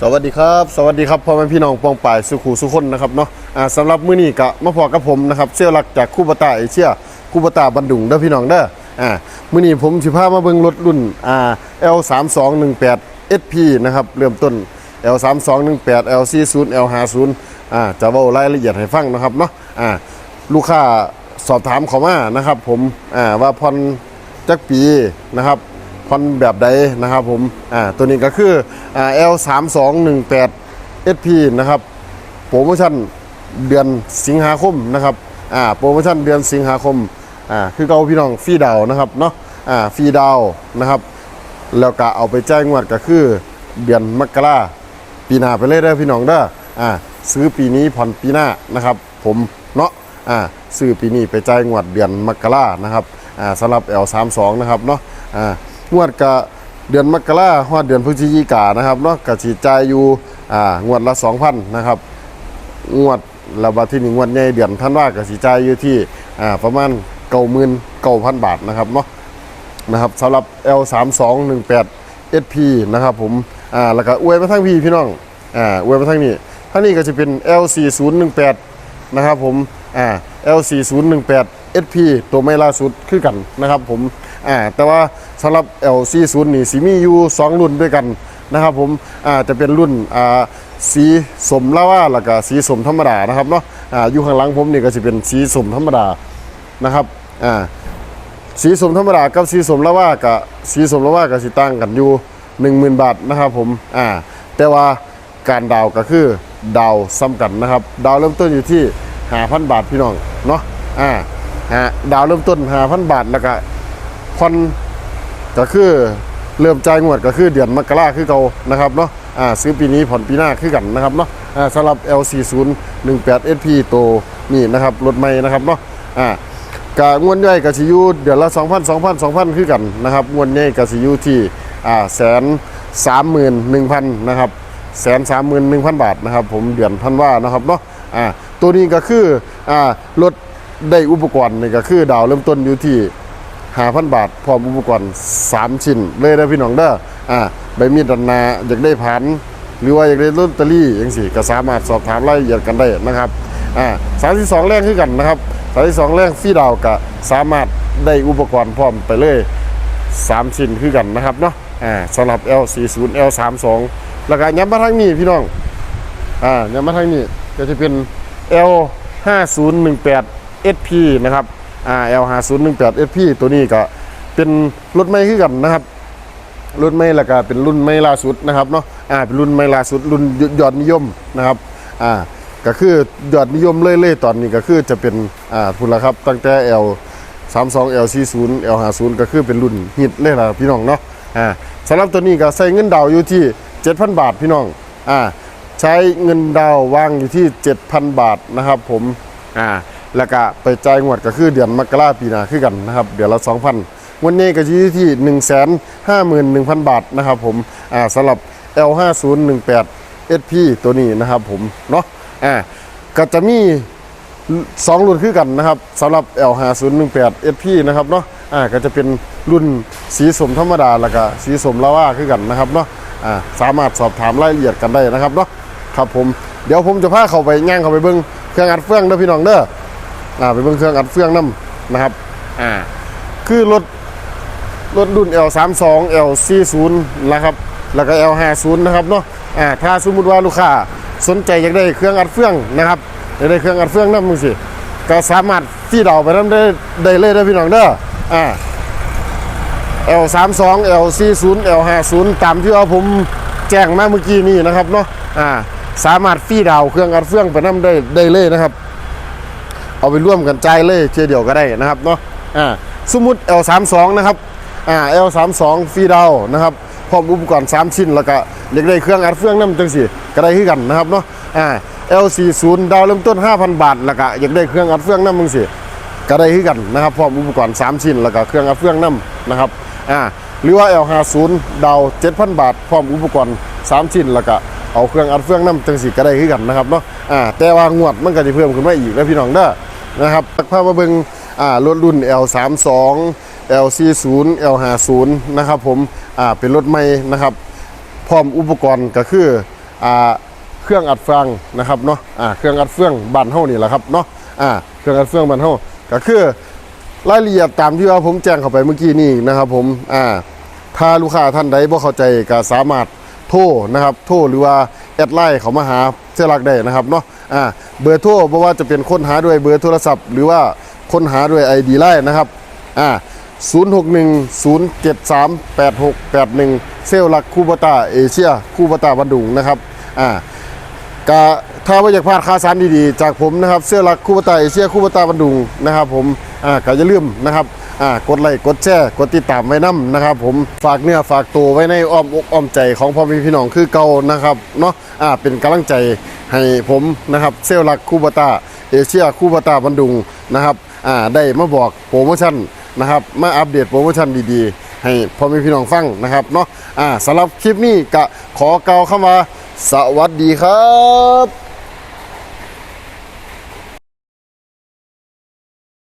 สวัสดีครับ สวัสดีครับพ่อแม่พี่น้องปองป่ายสุขูสุคนนะครับเนาะอ่าสำหรับมื้อนี้กะมาพอกับผมนะครับเสี่ยวหลักจากคู่บตาเอเชียคูบตาบันดุงเด้อพี่น้องเด้ออ่ามื้อนี้ผมสิพามาเบิ่งรถรุ่นอ่า L3218 SP นะครับเริ่มต้น L3218 L40 L50 อ่าจะเว้ารายละเอียดให้ฟังนะครับเนาะอ่าลูกค้าสอบถามเขามานะครับผมอ่าว่าผ่อนจักปีนะครับ พอนแบบใดนะครับผมอ่าตัวนี้ก็คืออ่า L 3 2 1 8 SP นะครับโปรโมชั่นเดือนสิงหาคมนะครับอ่าโปรโมชั่นเดือนสิงหาคมอ่าคือเกาพี่น้องฟรีดาวน์นะครับเนาะอ่าฟรีดาวน์นะครับแล้วก็เอาไปแจ้งงวดก็คือเดือนมกราปีหน้าไปเลยเด้พี่น้องเด้ออ่าซื้อปีนี้ผ่อนปีหน้านะครับ ผมเนาะอ่าซื้อปีนี้ไปจ่ายงวดเดือนมกรานะครับอ่าสำหรับ L32 นะครับเนาะอ่า งวดกะเดือนมกราฮอดเดือนพฤศจิกานะครับเนาะกะสิจ่ายอยู่อ่างวดละ2,000นะครับ งวดแล้วบัดที่นี่งวดใหญ่เดือนท่านว่ากสิจ่ายอยู่ที่อ่าประมาณ99,000 9,000บาทนะครับเนาะนะครับสำหรับ L 3 2 1 8 SP นะครับผมอ่าแล้วก็อวยมาทั้งพี่พี่น้องอ่าอวยมาทั้งนี้ทั้งนี้ก็จะเป็น L 4 0 1 8นะครับผมอ่า L 4 0 1 8 SP ตัวไม่ล่าสุดคือกันนะครับผม อ่าแต่ว่าสำหรับ L 4 0 นี่สีมีอยู่ 2 รุ่นด้วยกันนะครับผมอ่าจะเป็นรุ่นอ่าสีสมลาว่าแล้วก็สีสมธรรมดานะครับเนาะอ่าอยู่ข้างหลังผมนี่ก็จะเป็นสีสมธรรมดานะครับอ่าสีสมธรรมดากับสีสมละว่ากับสีสมละว่ากับสีตั้งกันอยู่ 10,000 บาทนะครับผมอ่าแต่ว่าการดาวก็คือดาวซ้ำกันนะครับ ดาวเริ่มต้นอยู่ที่5,000 บาทพี่น้องเนาะอ่าฮะดาวเริ่มต้น5,000 บาทแล้วก็ ผ่อนก็คือเริ่มจ่ายงวดก็คือเดือนมกราคือเก่านะครับเนาะอ่าซื้อปีนี้ผ่อนปีหน้าคือกันนะครับเนาะอ่าสำหรับ L40 18 SP ตัวนี่นะครับรถใหม่นะครับเนาะอ่ากะงวดใหญ่กะสิอยู่เดือนละ2,000 2,000 2,000 คือกันนะครับงวดใหญ่กะสิอยู่ที่อ่าแสนสามหมื่นหนึ่งพันนะครับแสนสามหมื่นหนึ่งพันบาทนะครับ ผมเดือนพันว่านะครับเนาะอ่าตัวนี้ก็คืออ่ารถได้อุปกรณ์นี่ก็คือดาวเริ่มต้นอยู่ที่ ห้าพันบาท พร้อมอุปกรณ์ 3 ชิ้น เลยนะพี่น้องเด้ออ่าใบมีดดันนาอยากได้ผัน หรือว่าอยากได้ลอตเตอรี่อย่างสิก็สามารถสอบถามรายละเอียดกันได้นะครับอ่าสามที่สองแรกคือกันนะครับสามที่สองแรกฟรีดาวก็สามารถได้อุปกรณ์พร้อมไปเลย 3 ชิ้นคือกันนะครับเนาะอ่าสำหรับ L40 L32 แล้วก็ย้ำมาทางนี้พี่น้องอ่าย้ำมาทางนี้ก็จะเป็น L5018 SP นะครับ อ่า L5018 SP ตัวนี้ก็เป็นรถไม่คือกันนะครับรุ่นไม่ละก็เป็นรุ่นไม่ล่าสุดนะครับเนาะอ่าเป็นรุ่นไม่ล่าสุดรุ่นยอดนิยมนะครับอ่าก็คือยอดนิยมเล่ยๆตอนนี้ก็คือจะเป็นอ่าพุ่นละครับตั้งแต่ L 32 L 40 L 50ก็คือเป็นรุ่นฮิตเลยล่ะพี่น้องเนาะอ่าสำหรับตัวนี้ก็ใช้เงินดาวอยู่ที่ 7,000 บาทพี่น้องอ่าใช้เงินดาวน์วางอยู่ที่ 7,000 บาทนะครับผมอ่า แล้วก็ไปจ่ายงวดก็คือเดือนมกราปีหน้าคือกันนะครับ เดือนละ 2,000 วันนี้ก็อยู่ที่ 1 5 1 0 0 0 บาทนะครับผมอ่าสำหรับ L5018 SP ตัวนี้นะครับผมเนาะอ่าก็จะมีสองรุ่นคือกันนะครับสำหรับ L5018 SP นะครับเนาะอ่าก็จะเป็นรุ่นสีสมธรรมดาแล้วก็สีสมลาว่าคือกันนะครับเนาะอ่าสามารถสอบถามรายละเอียดกันได้นะครับเนาะครับผมเดี๋ยวผมจะพาเขาไปย่างเขาไปเบิ้งเครื่องอัดเฟืองเด้อพี่น้องเด้อ อ่าไปเบิ้งเครื่องอัดเฟืองนํนะครับอ่าคือรถรถรุ่น L32 L40 นะครับ แล้วก็ L50 นะครับเนาะอ่าถ้าสมมุติว่าลูกค้าสนใจอยากได้เครื่องอัดเฟืองนะครับอยากได้เครื่องอัดเฟืองน้ำมึงสิก็สามารถที่เราไปน้ำได้ได้เลยได้อพี่น้องเด้ออ่า L32 L40 L50 ตามที่ว่าผมแจ้งมาเมื่อกี้นี้นะครับเนาะอ่าสามารถฟรีดาวเครื่องอัดเฟืองไปน้ำได้ได้เลยนะครับ เอาไปร่วมกันใจายเลยเทียเดียวก็ได้นะครับเนาะอ่าสมมุติ L32 นะครับอ่า L32 ฟรีดาวนะครับพร้อมอุปกรณ์3ชิ้นแล้วก็อยากได้เครื่องอัดเฟืองน้ำจังสิก็ได้คือกันนะครับเนาะอ่า L40 ดาวเริ่มต้น 5,000 บาทแล้วก็อยากได้เครื่องอัดเฟืองน้ำมึงสิก็ได้คือกันนะครับพร้อมอุปกรณ์3ชิ้นแล้วก็เครื่องอัดเฟืองน้ำนะครับอ่าหรือว่า L50 ดาว 7,000 บาท พร้อมอุปกรณ์3ชิ้นแล้วก็เอาเครื่องอัดเฟืองน้ำจังสิก็ได้คือกันนะครับเนาะอ่าแต่ว่างวดมันก็จะเพิ่มขึ้นมาอีกแล้วพี่น้องเด้อ นะครับพามาเบิ่งอ่ารถรุ่น L32 L40 L50 นะครับผมอ่าเป็นรถใหม่นะครับ พร้อมอุปกรณ์ก็คืออ่าเครื่องอัดฟังนะครับเนาะอ่าเครื่องอัดเฟืองบ้านเฮานี่แหละครับเนาะอ่าเครื่องอัดเฟืองบ้านเฮาก็คือรายละเอียดตามที่ว่าผมแจ้งเข้าไปเมื่อกี้นี่นะครับผมอ่าถ้าลูกค้าท่านใดบ่เข้าใจก็สามารถโทรนะครับ โทรหรือว่าแอดไลน์เขามาหาเสื้อรักได้นะครับเนาะอ่า เบอร์โทรเพราะว่าจะเป็นค้นหาด้วยเบอร์โทรศัพท์ หรือว่าค้นหาด้วย ID ไลน์นะครับอ่า0610738681 เซลลักคูบตาเอเชียคูบตาบันดุงนะครับอ่ากะถ้าว่าอยากพลาดข่าวสารดีๆ จากผมนะครับ เสื้อลักคูบตาเอเชียคูบตาบันดุงนะครับผมอ่าก็อย่าลืมนะครับ อ่ากดไลค์กดแชร์กดติดตามไว้นํนะครับ ผมฝากเนื้อฝากตัวไว้ในอ้อมอกอ้อมใจของพ่อแม่พี่น้องคือเก่านะครับเนาะอ่าเป็นกำลังใจให้ผมนะครับเซลลักคูบตาเอเชียคูบตาบันดุงนะครับอ่าได้มาบอกโปรโมชั่นนะครับมาอัปเดตโปรโมชั่นดีๆ ให้พ่อแม่พี่น้องฟังนะครับเนาะอ่าสำหรับคลิปนี้ก็ขอกล่าวคำว่าสวัสดีครับ